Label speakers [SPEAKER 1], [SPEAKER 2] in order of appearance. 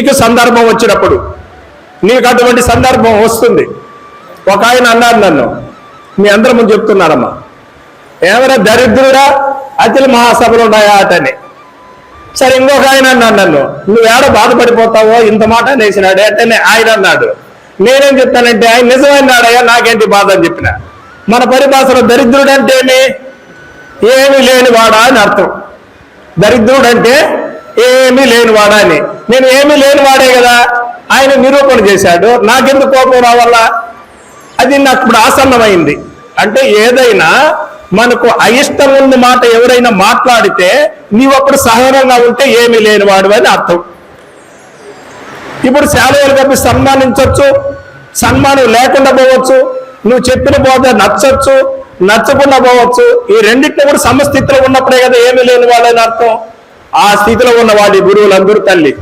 [SPEAKER 1] నీకు సందర్భం వచ్చినప్పుడు నీకు అటువంటి సందర్భం వస్తుంది. ఒక ఆయన అన్నారు నన్ను మీ అందరి ముందు చెప్తున్నారమ్మా. ఏమైనా దరిద్రుడా అఖిల మహాసభలు ఉన్నాయా అతని సరే ఇంకొక ఆయన అన్నాడు నన్ను నువ్వేడ బాధపడిపోతావో ఇంత మాట నేసినాడే అంటే ఆయన అన్నాడు. నేనేం చెప్తానంటే ఆయన నిజమైనాడయ్యా నాకేంటి బాధ అని చెప్పిన. మన పరిభాషలో దరిద్రుడు అంటే ఏమి లేనివాడా అని అర్థం. దరిద్రుడు అంటే ఏమీ లేనివాడా అని నేను ఏమీ లేనివాడే కదా. ఆయన నిరూపణ చేశాడు. నాకెందుకు కోపం రావాలా అది నాకు ఇప్పుడు ఆసన్నమైంది. అంటే ఏదైనా మనకు అయిష్టం ఉన్న మాట ఎవరైనా మాట్లాడితే నీవు అప్పుడు సహనంగా ఉంటే ఏమీ లేనివాడు అని అర్థం. ఇప్పుడు శాలరీలు కప్పి సన్మానించవచ్చు సన్మానం లేకుండా పోవచ్చు నువ్వు చెప్పిన బోధ నచ్చచ్చు నచ్చకుండా పోవచ్చు ఈ రెండింటిని కూడా సమస్థితిలో ఉన్నప్పుడే కదా ఏమీ లేని వాళ్ళని అర్థం. ఆ స్థితిలో ఉన్న వాటి గురువులందరూ తల్లి.